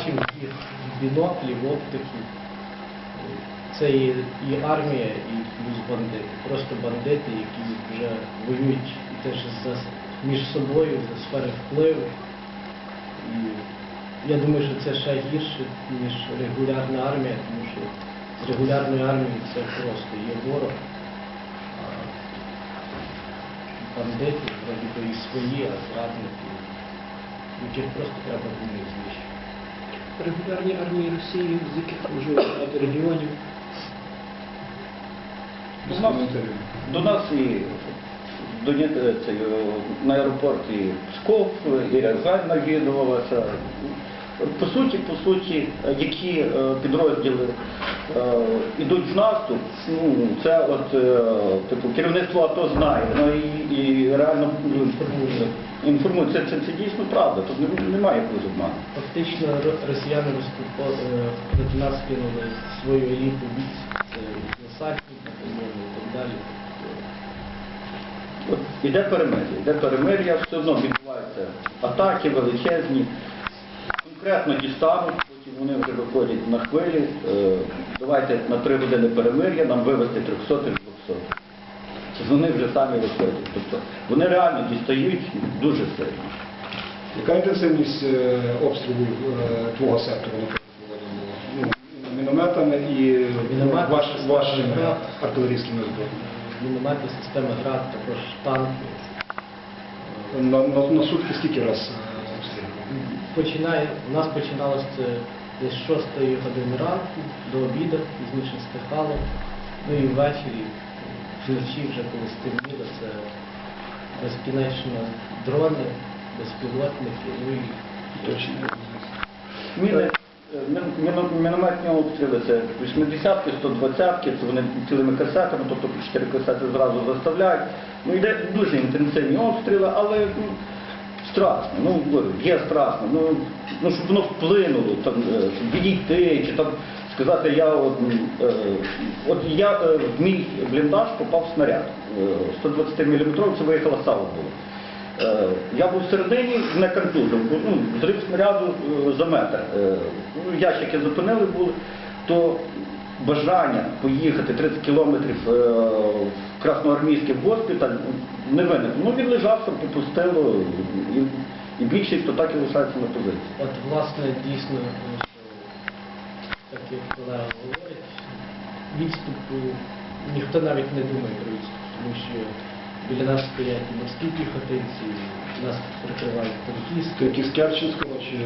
бачив їх в біноклі, в оптиці. Це і, і армія, і плюс бандити. Просто бандити, які вже воюють теж за, між собою за сфери впливу. І я думаю, що це ще гірше, ніж регулярна армія, тому що з регулярною армією це просто є ворог. А бандити, би і свої, а зрадники, яких просто треба вміти знищити. Регулярні армії Росії, з яких вже багато регіонів. До нас, до нас і до е, цей, е, на аеропорт і Псков, і Рязань навідувалася. По суті, по суті, е, які е, підрозділи е, йдуть в наступ, ну, це от, е, типу, керівництво АТО знає, ну, і, і реально ну, інформує. Це, це, це дійсно правда, тут немає якогось обману. Фактично росіяни е, проти нас кинули свою еліту військ, це по-моєму, і так далі. От іде перемир'я, іде перемир'я, все одно відбуваються атаки величезні, конкретно дістануть, потім вони вже виходять на хвилі, е, давайте на три години перемир'я нам вивезти 300 і 200. Вони вже самі виходять. Тобто вони реально дістають дуже сильно. Яка інтенсивність е, обстрілів е, твого сектору? Ну, мінометами і Міномети, ваш, вашими системи артилерійськими зброями? Міномети, системи ГРАД, також танки. На, на, на сутки скільки раз обстрілювали? Починає, у нас починалося це десь з 6 години ранку до обіду, пізніше стихало. Ну і ввечері, вночі вже коли стемніло, це безкінечно дрони, безпілотники, ну і Точно. Е, мін- міно- мінометні обстріли це 80-ки, 120-ки, це вони цілими касетами, тобто по 4 касети зразу заставляють. Ну, йде дуже інтенсивні обстріли, але ну, страшно, ну є страшно. Ну, ну щоб воно вплинуло, там, е, відійти, чи там сказати, я от, е, от я е, в мій бліндаж попав снаряд. Е, 120 мм, це виїхала сало було. Я був всередині, не контужив, ну, зрив снаряду за метр. Ну, Ящики зупинили були, то бажання поїхати 30 кілометрів Красноармійський госпіталь ну, не виникло. Ну, відлежався, попустило, і, і більшість то так і лишається на позиції. От, власне, дійсно, е, так як колега говорить, відступу ніхто навіть не думає про відступ, тому що біля нас стоять морські піхотинці, нас прикривають танкісти. Які з Керченського чи